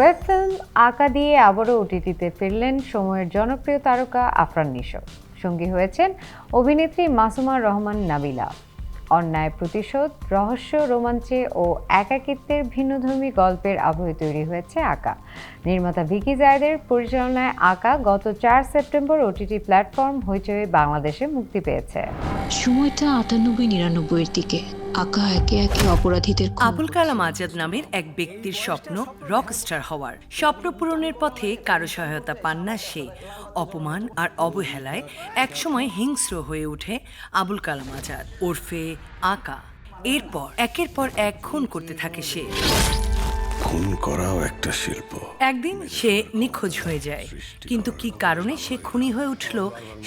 Web film আঁকা দিয়ে আবারও ওটিটিতে ফিরলেন সময়ের জনপ্রিয় তারকা আফরান নিশো সঙ্গী হয়েছেন অভিনেত্রী মাসুমা রহমান নাবিলা। অন্যায় প্রতিশোধ, রহস্য, রোমাঞ্চে ও একাকিত্বের ভিন্নধর্মী গল্পের আবহে তৈরি হয়েছে আঁকা। নির্মাতা ভিকি জায়দের পরিচালনায় আঁকা গত চার সেপ্টেম্বর ওটিটি প্ল্যাটফর্ম হইচই বাংলাদেশে মুক্তি পেয়েছে। সময়টা আটানব্বই নিরানব্বইয়ের দিকে। আঁকা একে একে অপরাধীদের আবুল কালাম আজাদ নামের এক ব্যক্তির স্বপ্ন রকস্টার হওয়ার। স্বপ্ন পূরণের পথে কারও সহায়তা পান না সে। অপমান আর অবহেলায় একসময় হিংস্র হয়ে ওঠে আবুল কালাম আজাদ ওরফে আঁকা। এরপর একের পর এক খুন করতে থাকে সে। খুন করাও একটা শিল্প। একদিন সে নিখোঁজ হয়ে যায়, কিন্তু কি কারণে সে খুনি হয়ে উঠল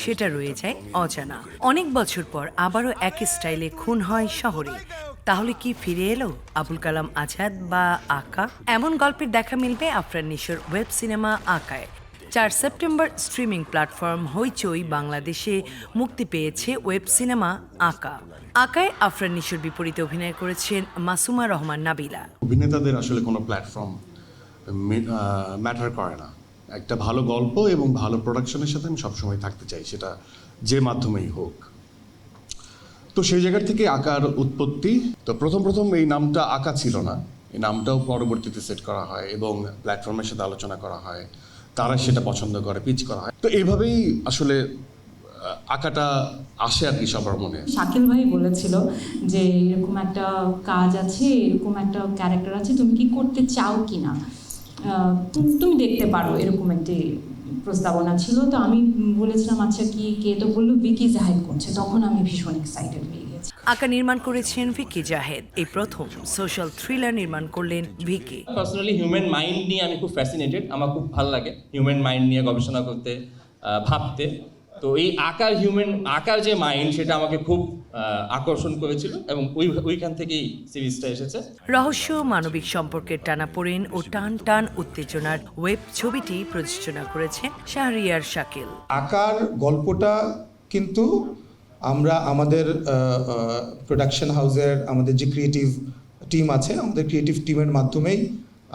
সেটা রয়ে যায় অজানা। অনেক বছর পর আবারও একই স্টাইলে খুন হয় শহরে। তাহলে কি ফিরে এলো আবুল কালাম আজাদ বা আকা? এমন গল্পের দেখা মিলবে আফরান নিশোর ওয়েব সিনেমা আকায়। চার সেপ্টেম্বর স্ট্রিমিং প্ল্যাটফর্ম হইচই বাংলাদেশে মুক্তি পেয়েছে ওয়েব সিনেমা আকা। আকায় আফরান নিশোর বিপরীতে অভিনয় করেছেন মাসুমা রহমান নাবিলা। অভিনেতাদের আসলে কোনো প্ল্যাটফর্ম ম্যাটার করে না। একটা ভালো গল্প এবং ভালো প্রোডাকশনের সাথে আমি সবসময় থাকতে চাই, সেটা যে মাধ্যমেই হোক। তো সেই জায়গার থেকে আঁকার উৎপত্তি, তো প্রথম প্রথম এই নামটা আঁকা ছিল না। এই নামটাও পরবর্তীতে সেট করা হয় এবং প্ল্যাটফর্মের সাথে আলোচনা করা হয়। তারা সেটা পছন্দ করে পিচ করা হয়। তো এইভাবেই আসলে আঁকাটা আসে আর কি সবার মনে। শাকিল ভাই বলেছিল যে এরকম একটা কাজ আছে, এরকম একটা ক্যারেক্টার আছে, তুমি কি করতে চাও কি না তুমি- দেখতে পারো এরকম একটি প্রস্তাবনা ছিল। তো আমি বলেছিলাম আচ্ছা কি, কে? তো বলল বিকি জাহেদ করছে। তখন আমি ভীষণ এক্সাইটেড হয়ে আঁকা নির্মাণ করেছেন ভিকি জাহেদ। এই প্রথম সোশ্যাল থ্রিলার নির্মাণ করলেন ভিকি। পার্সোনালি হিউম্যান মাইন্ড নিয়ে আমি খুব ফ্যাসিনেটেড আমার খুব ভালো লাগে হিউম্যান মাইন্ড নিয়ে গবেষণা করতে ভাবতে। তো এই আকার হিউম্যান আকার যে মাইন্ড সেটা আমাকে খুব আকর্ষণ করেছিল এবং ওই ওইখান থেকেই সিরিজটা এসেছে। রহস্য মানবিক সম্পর্কের টানাপোড়েন ও টান টান উত্তেজনার ওয়েব ছবিটি প্রযোজনা করেছেন শাহরিয়ার শাকিল। আকার গল্পটা কিন্তু আমরা আমাদের প্রোডাকশন হাউসের আমাদের যে ক্রিয়েটিভ টিম আছে আমাদের ক্রিয়েটিভ টিমের মাধ্যমেই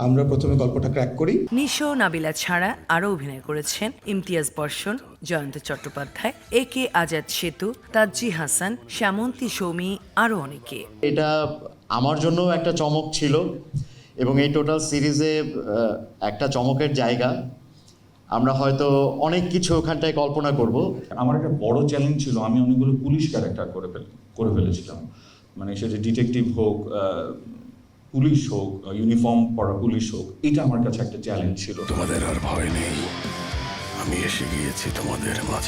আমরা প্রথমে গল্পটা ক্র্যাক করি। নিশো নাবিলা ছাড়া আরও অভিনয় করেছেন ইমতিয়াজ বর্ষণ জয়ন্ত চট্টোপাধ্যায় এ কে আজাদ সেতু তাজ্জি হাসান শ্যামন্তী সৌমি আরও অনেকে। এটা আমার জন্য একটা চমক ছিল এবং এই টোটাল সিরিজে একটা চমকের জায়গা। আমরা হয়তো অনেক কিছু ওখানটায় কল্পনা করব। আমার একটা বড় চ্যালেঞ্জ ছিল আমি অনেকগুলো পুলিশ ক্যারেক্টার করে ফেল করে ফেলেছিলাম। মানে সেটা ডিটেকটিভ হোক পুলিশ হোক ইউনিফর্ম পরা পুলিশ হোক এটা আমার কাছে একটা চ্যালেঞ্জ ছিল। তোমাদের আর ভয় নেই। আমি এসে গিয়েছি তোমাদের মাঝে।